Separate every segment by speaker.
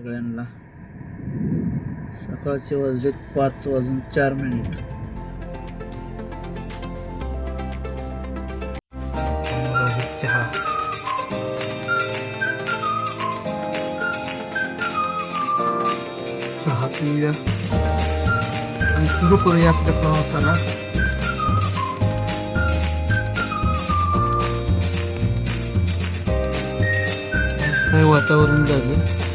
Speaker 1: सगळ्यांना. सकाळचे वाजलेत पाच वाजून चार मिनिट. चहा चहा पिऊया. आणि सुरू करूया आपल्या प्रवासाला. काय वातावरण झालं?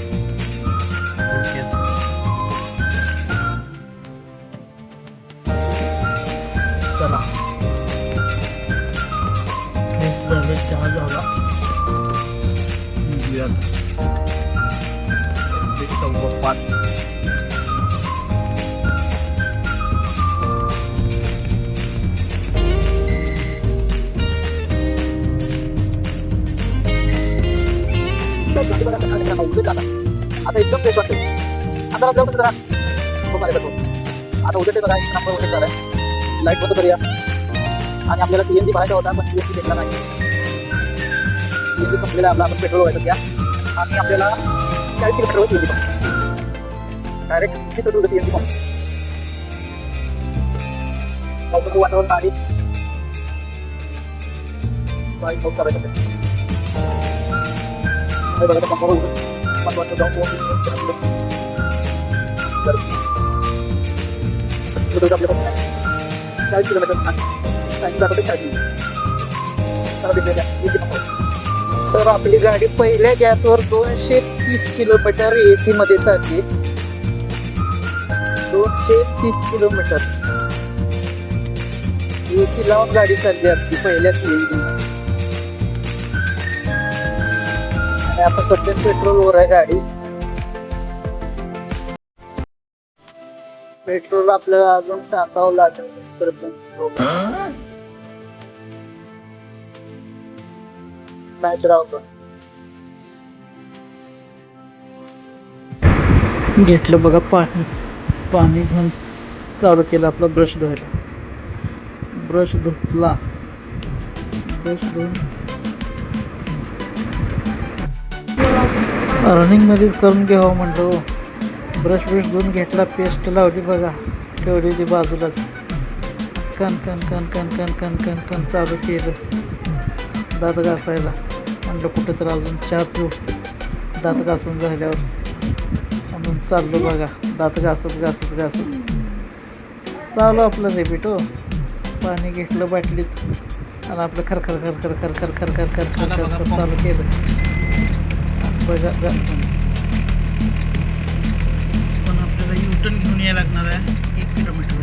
Speaker 1: सव्वा
Speaker 2: आता एकदम फ्रेश वाटते आता जाऊन कसं जरा बघायला जातो आता उद्या ते बघा एक नंबर उजेड झालाय लाइट बंद करूया आणि आपल्याला सीएनजी भरायचा होता पण सीएनजी भेटला नाही सीएनजी कंपनीला आपला आपण पेट्रोल व्हायचं त्या आणि आपल्याला चाळीस tarik situ dulu ke tiang mau kuat tahun tadi. Baik mau tarik ke ayo tempat korup tempat buat sedang uang ini jangan lupa dari itu udah berapa saya sudah berdebat saya sudah ini तर आपली गाडी पहिल्या गॅसवर दोनशे तीस kilometre एसीमध्ये चालते दोनशे तीस किलोमीटर. एसी लावून गाडी चालली आपली पहिल्या सीएनजी आणि आपण सध्या पेट्रोलवर आहे गाडी. पेट्रोल आपल्याला अजून टाकावं लागेल तर राहतो
Speaker 1: घेतलं बघा पाणी. पाणी घेऊन चालू केलं आपला ब्रश धुवायला. ब्रश धुतला. ब्रश धुवून. रनिंगमध्येच करून घ्यावं म्हणतो ब्रश ब्रश धुवून घेतला पेस्ट लावली बघा. ठेवली होती बाजूलाच. कण कण कण कण कण कण कण कण चालू केलं. दात घासायला. म्हणलं कुठं तर अजून चहा पिऊ. दात घासून झाल्यावर. म्हणून चाललो बघा दात घासत घासत घासत चालू आपलं रेपिट हो पाणी घेतलं बाटलीत आणि आपलं खर खर खर खर खर खर खर खर खर खर खर खर चालू केलं बघा पण आपल्याला युटर्न घेऊन यायला लागणार आहे एक किलोमीटर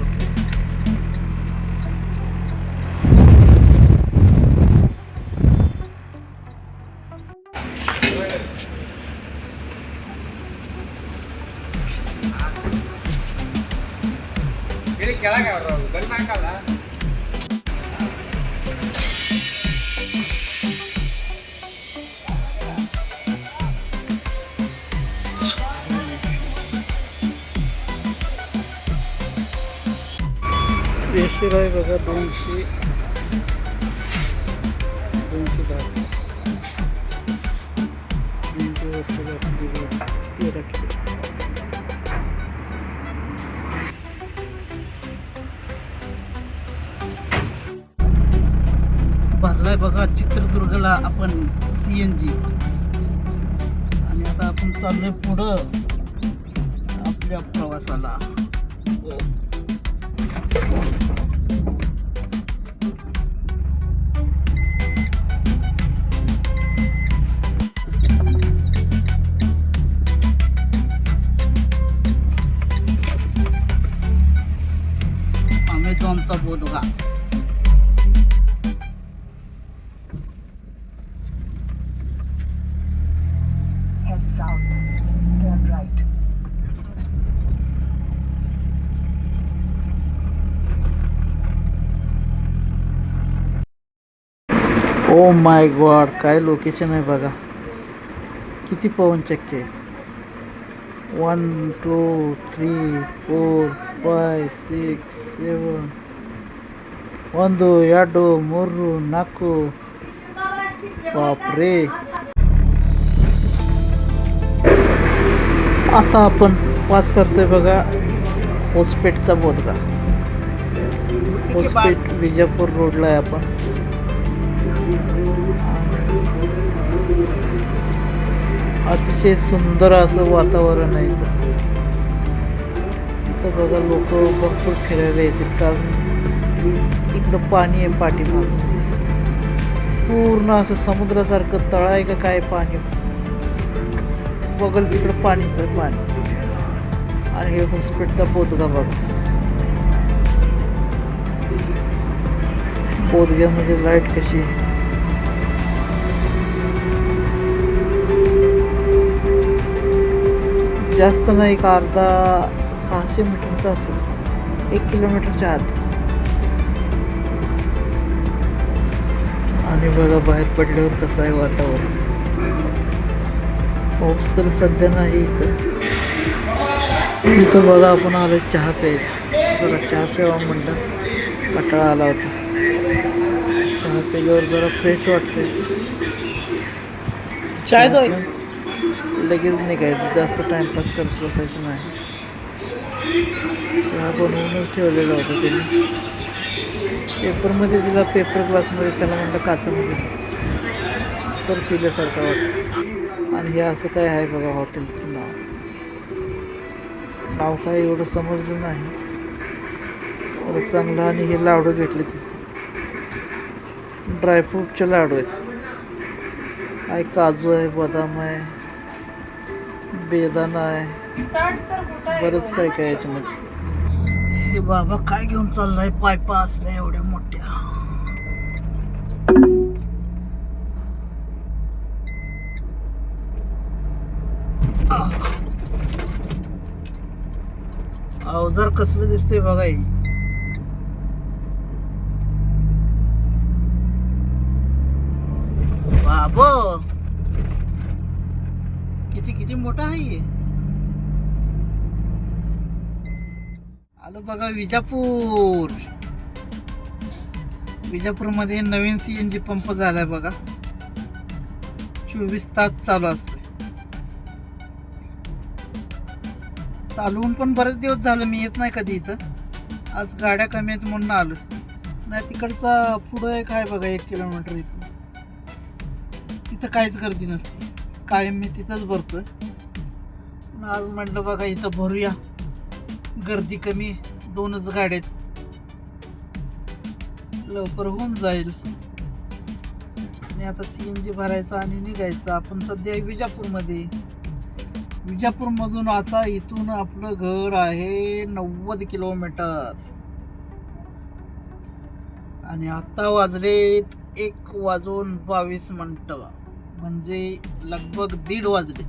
Speaker 1: प्रेशर आहे बघा दोनशे दोनशे दहा दोनशे वर्ष घातली बघा. तेरा किलो आहे बघा चित्रदुर्गला आपण सी एन जी आणि आता आपण चाललोय पुढं आपल्या प्रवासाला हो. अमेझॉनचा बोधगा
Speaker 3: Turn right.
Speaker 1: Oh my god काय लोकेशन आहे बघा किती पवन चक्के आहेत one two three four five six seven ಒಂದು ಎರಡು ಮೂರು ನಾಲ್ಕು ಬಾಪ್ರೇ आता आपण पास करतोय बघा होसपेठचा बोधगा होसपेठ विजापूर रोडला आहे आपण. अतिशय सुंदर असं वातावरण आहे इथं. इथं बघा लोक भरपूर फिरायला येतील कारण इकडं पाणी आहे पाठीमाग. पूर्ण असं समुद्रासारखं तळ आहे का काय पाणी? बघल तिकडं पाणीचं पाणी. आणि हे हॉस्पिटलचा बोधगा बघा. बोधग्यामध्ये म्हणजे लाइट कशी? जास्त नाही एक अर्धा सहाशे मीटरचा असेल. एक किलोमीटरच्या आत. आणि बघा बाहेर पडल्यावर कसं आहे वातावरण. पाऊस तर सध्या नाही इथं. इथं बघा आपण आलो चहा प्यायला. जरा चहा प्यावा म्हणलं. कटाळा आला होता. चहा प्यायल्यावर जरा फ्रेश वाटतंय.
Speaker 2: चाय
Speaker 1: लगेच निघायचं. जास्त टाइमपास करत बसायचं नाही. चहा बनवूनच ठेवलेला होता त्यांनी. पेपरमध्ये दिला पेपर ग्लासमध्ये त्याला म्हणलं काचामध्ये. तर पिल्यासारखं वाटतं आणि हे असं काय आहे बघा हॉटेलचं नाव. नाव काय एवढं समजलं नाही. तर चांगलं आणि हे लाडू भेटले तिथे. ड्रायफ्रूटचे लाडू आहेत. काय काजू आहे बदाम आहे बेदाना आहे. बरंच काय काय याच्यामध्ये. हे बाबा काय घेऊन चाललाय? पायपा असल्या एवढ्या मोठ्या. अवजार कसलं दिसतंय बघा हे. बाबो! किती किती मोठा आहे आलो बघा विजापूर. विजापूरमध्ये नवीन सी एन जी पंप झालाय बघा. चोवीस तास चालू असतो. चालवून पण बरेच दिवस झालं मी येत नाही कधी इथं. आज गाड्या कमी आहेत म्हणून आलो. नाही तिकडचा पुढं एक आहे बघा एक किलोमीटर इथं. तिथं काहीच गर्दी नसते. कायम मी तिथंच भरतो पण आज म्हटलं बघा इथं भरूया. गर्दी कमी दोनच गाड्या आहेत. लवकर होऊन जाईल. आणि आता सी एन जी भरायचं आणि निघायचं. आपण सध्या विजापूरमध्ये विजापूरमधून आता इथून आपलं घर आहे नव्वद किलोमीटर. आणि आता वाजलेत एक वाजून बावीस मिनटं. म्हणजे लगभग दीड वाजले.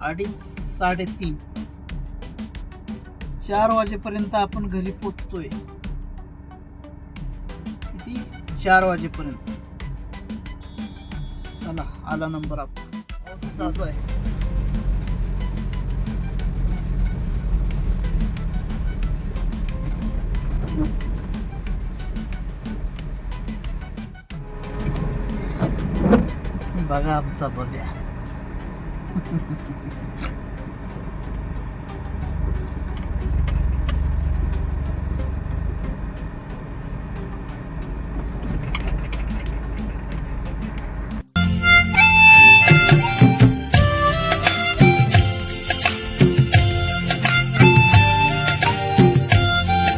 Speaker 1: अडीच साडेतीन. चार वाजेपर्यंत आपण घरी पोचतोय. किती? चार वाजेपर्यंत. चला आला नंबर आपण चालू आहे बघा आमचा बघ्या.